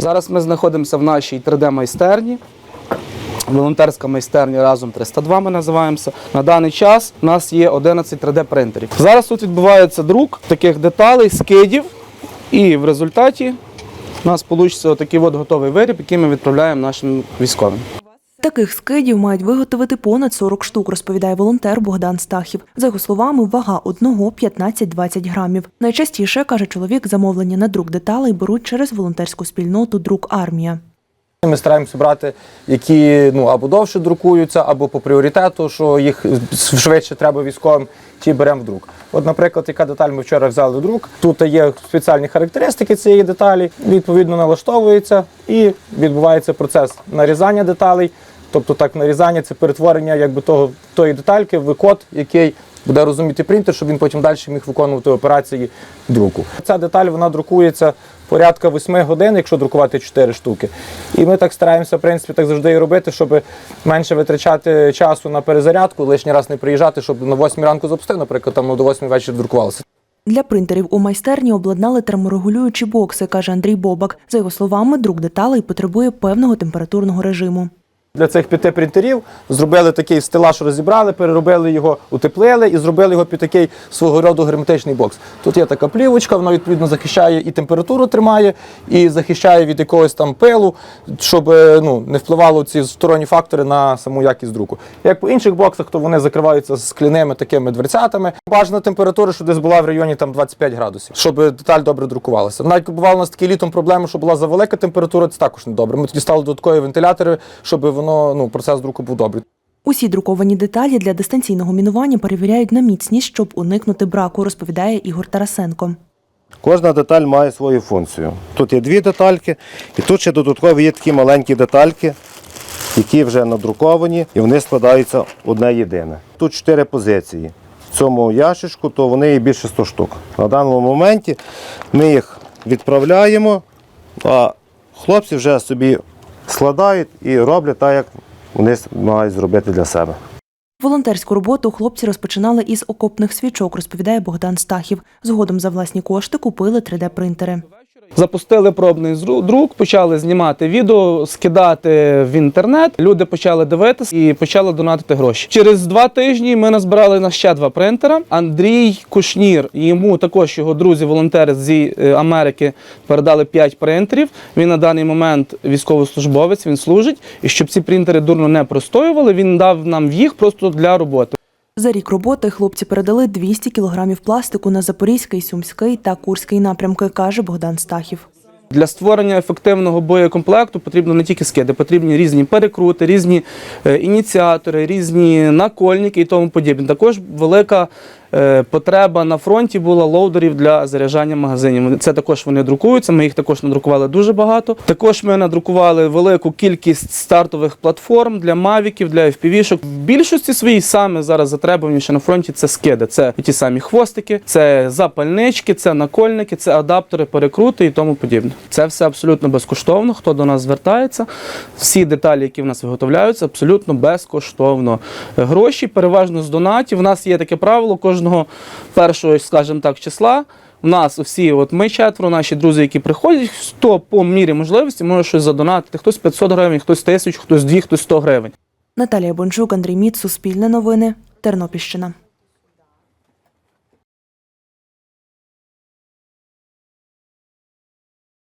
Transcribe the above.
Зараз ми знаходимося в нашій 3D-майстерні. Волонтерська майстерня разом 302 ми називаємося. На даний час у нас є 11 3D-принтерів. Зараз тут відбувається друк таких деталей, скидів, і в результаті у нас вийде отакий от готовий виріб, який ми відправляємо нашим військовим. Таких скидів мають виготовити понад 40 штук, розповідає волонтер Богдан Стахів. За його словами, вага одного 15-20 грамів. Найчастіше, каже чоловік, замовлення на друк деталей беруть через волонтерську спільноту Друк Армія. Ми стараємося брати, які ну або довше друкуються, або по пріоритету, що їх швидше треба військовим, ті беремо в друк. От, наприклад, яка деталь ми вчора взяли в друк. Тут є спеціальні характеристики цієї деталі, відповідно налаштовується і відбувається процес нарізання деталей. Тобто так нарізання це перетворення якби того тої детальки в код, який буде розуміти принтер, щоб він потім далі міг виконувати операції друку. Ця деталь вона друкується порядка 8 годин, якщо друкувати 4 штуки. І ми так стараємося, в принципі, так завжди і робити, щоб менше витрачати часу на перезарядку, лишній раз не приїжджати, щоб на 8 ранку запустив, наприклад, там до 8 вечора друкувалося. Для принтерів у майстерні обладнали терморегулюючі бокси, каже Андрій Бобак. За його словами, друк деталей потребує певного температурного режиму. Для цих п'яти принтерів зробили такий стелаж, розібрали, переробили його, утеплили і зробили його під такий свого роду герметичний бокс. Тут є така плівочка, вона відповідно захищає і температуру тримає, і захищає від якогось там пилу, щоб е, ну, не впливало ці сторонні фактори на саму якість друку. Як по інших боксах, то вони закриваються скляними такими дверцятами. Бажана температура, щоб десь була в районі там 25 градусів, щоб деталь добре друкувалася. Навіть бувало у нас такі літом проблеми, що була завелика температура, це також не добре. Ми тоді стали додаткові вентилятори, щоб воно ну процес друку був добрий. Усі друковані деталі для дистанційного мінування перевіряють на міцність, щоб уникнути браку, розповідає Ігор Тарасенко. Кожна деталь має свою функцію. Тут є дві детальки, і тут ще додаткові є такі маленькі детальки, які вже надруковані, і вони складаються одне єдине. Тут чотири позиції. В цьому ящичку то вони є більше 100 штук. На даному моменті ми їх відправляємо, а хлопці вже собі складають і роблять так, як вони мають зробити для себе. Волонтерську роботу хлопці розпочинали із окопних свічок, розповідає Богдан Стахів. Згодом за власні кошти купили 3D-принтери. Запустили пробний друк, почали знімати відео, скидати в інтернет. Люди почали дивитися і почали донатити гроші. Через два тижні ми назбирали на ще два принтера. Андрій Кушнір, йому також його друзі-волонтери з е, Америки передали 5 принтерів. Він на даний момент військовослужбовець, він служить. І щоб ці принтери дурно не простоювали, він дав нам їх просто для роботи. За рік роботи хлопці передали 200 кілограмів пластику на Запорізький, Сумський та Курський напрямки, каже Богдан Стахів. Для створення ефективного боєкомплекту потрібно не тільки скиди, потрібні різні перекрути, різні е, ініціатори, різні накольники і тому подібне. Також велика е, потреба на фронті була лоудерів для заряджання магазинів. Це також вони друкуються. Ми їх також надрукували дуже багато. Також ми надрукували велику кількість стартових платформ для мавіків, для FPV-шок. В більшості своїй саме зараз затребуваніше на фронті це скиди. Це ті самі хвостики, це запальнички, це накольники, це адаптери, перекрути і тому подібне. Це все абсолютно безкоштовно. Хто до нас звертається, всі деталі, які в нас виготовляються, абсолютно безкоштовно. Гроші переважно з донатів. У нас є таке правило кожного першого, скажімо так, числа. У нас усі, от ми четверо, наші друзі, які приходять, хто по мірі можливості може щось задонатити. Хтось 500 гривень, хтось 1000, хтось 2, хтось 100 гривень. Наталія Бончук, Андрій Міц, Суспільне новини, Тернопільщина.